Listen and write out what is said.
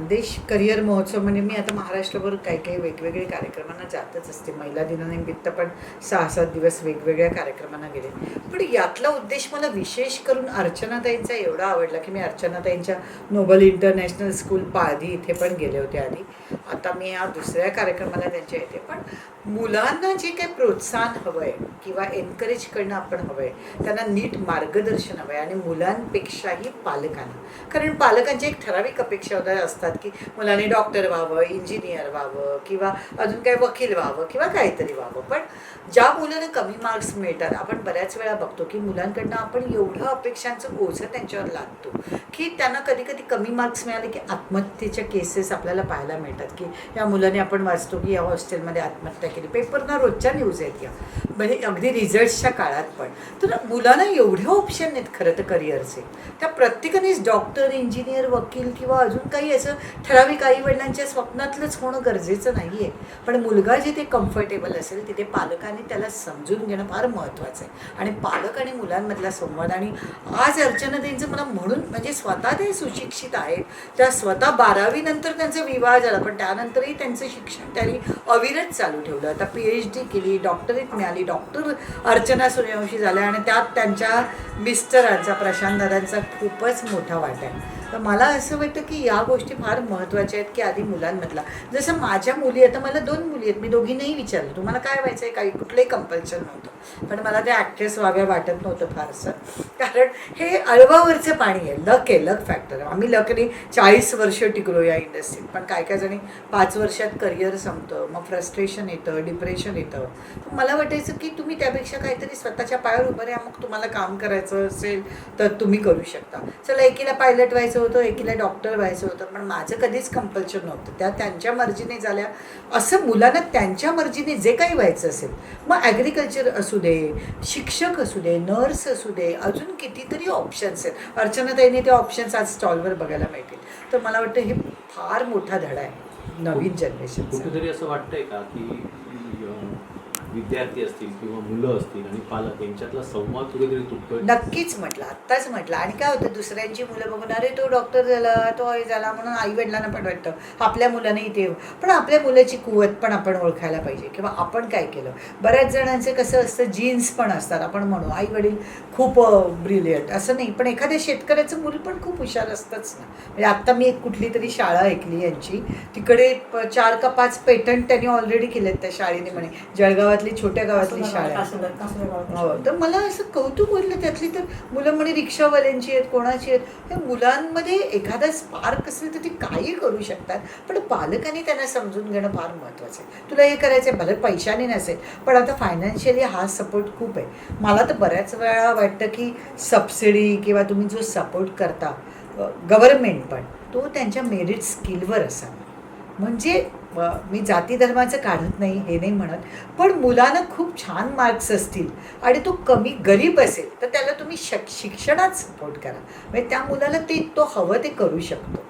Khandesh career महोत्सव म्हणजे मी आता महाराष्ट्रभर काही काही वेगवेगळे कार्यक्रमांना जातच असते. महिला दिनानिमित्त पण सहा सात दिवस वेगवेगळ्या कार्यक्रमांना गेले. पण यातला उद्देश मला विशेष करून अर्चनाताईंचा एवढा आवडला की मी अर्चनाताईंच्या नोबल इंटरनॅशनल स्कूल पारधी इथे पण गेले होते आधी. आता मी या दुसऱ्या कार्यक्रमाला त्यांच्या येते पण मुलांना जे काही प्रोत्साहन हवं आहे किंवा एनकरेज करणं आपण हवं आहे त्यांना नीट मार्गदर्शन हवं आहे आणि मुलांपेक्षाही पालकांना. कारण पालकांची एक ठराविक अपेक्षा असतात असतात की मुलांनी डॉक्टर व्हावं इंजिनियर व्हावं किंवा अजून काय वकील व्हावं किंवा काहीतरी व्हावं. पण ज्या मुलांना कमी मार्क्स मिळतात आपण बऱ्याच वेळा बघतो की मुलांकडनं आपण एवढं अपेक्षांचं ओझं त्यांच्यावर लागतो की त्यांना कधी कधी कमी मार्क्स मिळाले की आत्महत्येच्या केसेस आपल्याला पाहायला मिळतात की या मुलाने आपण वाचतो की या हॉस्टेलमध्ये आत्महत्या केली. पेपरना रोजच्या न्यूज आहेत या. म्हणजे अगदी रिझल्ट्सच्या काळात पण. तर मुलांना एवढे ऑप्शन आहेत खरं तर करिअरचे त्या प्रत्येकानेच डॉक्टर इंजिनियर वकील किंवा अजून काही असं ठराविक आई वडिलांच्या स्वप्नातलंच होणं गरजेचं नाही आहे पण मुलगा जिथे कम्फर्टेबल असेल तिथे पालकांनी त्याला समजून घेणं फार महत्त्वाचं आहे. आणि पालक आणि मुलांमधला संवाद आणि आज अर्चना अर्चनाताईंचं मला म्हणून म्हणजे स्वतः ते सुशिक्षित आहेत. त्या स्वतः बारावी नंतर त्यांचा विवाह झाला पण त्यानंतरही त्यांचं शिक्षण त्यांनी अविरत चालू ठेवलं. आता पी एच डी केली डॉक्टरेट मिळाली डॉक्टर अर्चना सूर्यवंशी झाल्या आणि त्यात त्यांच्या मिस्टरांचा प्रशांत दादांचा खूपच मोठा वाटा आहे. तर मला असं वाटतं की या गोष्टी फार महत्त्वाच्या आहेत की आधी मुलांमधला. जसं माझ्या मुली आता मला दोन मुली आहेत. मी दोघींनाही विचारलं तुम्हाला काय व्हायचं आहे काही कुठलंही कंपल्शन नव्हतं. पण मला ते ॲक्ट्रेस व्हाव्या वाटत नव्हतं फारसं. कारण हे अळवावरचं पाणी आहे. लक आहे लक फॅक्टर आम्ही लकने चाळीस वर्ष टिकलो या इंडस्ट्रीत पण काय काय जणी पाच वर्षात करिअर संपतं मग फ्रस्ट्रेशन येतं डिप्रेशन येतं. मला वाटायचं की तुम्ही त्यापेक्षा काहीतरी स्वतःच्या पायावर उभं राहा. मग तुम्हाला काम करायचं असेल तर तुम्ही करू शकता. चला एकीला पायलट व्हायचं होतं एकीला डॉक्टर व्हायचं होतं पण माझं कधीच कंपल्शन नव्हतं. त्या त्यांच्या मर्जीने झाल्या. असं मुलांना त्यांच्या मर्जीने जे काही व्हायचं असेल मग ॲग्रिकल्चर असू दे शिक्षक असू दे नर्स असू दे अजून कितीतरी ऑप्शन्स आहेत. अर्चनाताईने ते ऑप्शन्स आज स्टॉलवर बघायला मिळतील. तर मला वाटतं हे फार मोठा धडा आहे नवीन जनरेशनचा कुठेतरी असं वाटतंय का की विद्यार्थी असतील किंवा मुलं असतील आणि पालक यांच्यातला संवाद कुठेतरी तुटतोय? नक्कीच म्हटलं आत्ताच म्हटलं. आणि काय होतं दुसऱ्यांची मुलं बघून अरे तो डॉक्टर झाला तो हे झाला म्हणून आई वडिलांना पण वाटतं आपल्या मुलांनाही ते पण आपल्या मुलाची कुवत पण आपण ओळखायला पाहिजे किंवा आपण काय केलं. बऱ्याच जणांचं कसं असतं जीन्स पण असतात. आपण म्हणू आई वडील खूप ब्रिलियंट असं नाही. पण एखाद्या शेतकऱ्याचं मुल पण खूप हुशार असतंच ना. म्हणजे आत्ता मी एक कुठली तरी शाळा ऐकली यांची. तिकडे चार का पाच पेटंट त्यांनी ऑलरेडी केलेत त्या शाळेने म्हणे. जळगावातली छोट्या गावातली शाळा. हो तर मला असं कौतुक वाटलं त्यातली तर मुलं म्हणे रिक्षावाल्यांची आहेत कोणाची आहेत या मुलांमध्ये एखादा स्पार्क असेल तर ती काही करू शकतात पण पालकांनी त्यांना समजून घेणं फार महत्त्वाचं आहे. तुला हे करायचं आहे भले पैशाने नसेल पण आता फायनान्शियली हा सपोर्ट खूप आहे. मला तर बऱ्याच वेळा वाटतं की सबसिडी किंवा तुम्ही जो सपोर्ट करता गव्हर्नमेंट पण तो त्यांच्या मेरिट स्किलवर असावा. म्हणजे मी जाती धर्माचं काढत नाही हे नाही म्हणत. पण मुलांना खूप छान मार्क्स असतील आणि तो कमी गरीब असेल तर त्याला तुम्ही शक शिक्षणात सपोर्ट करा. म्हणजे त्या मुलाला ते तो हवं ते करू शकतो.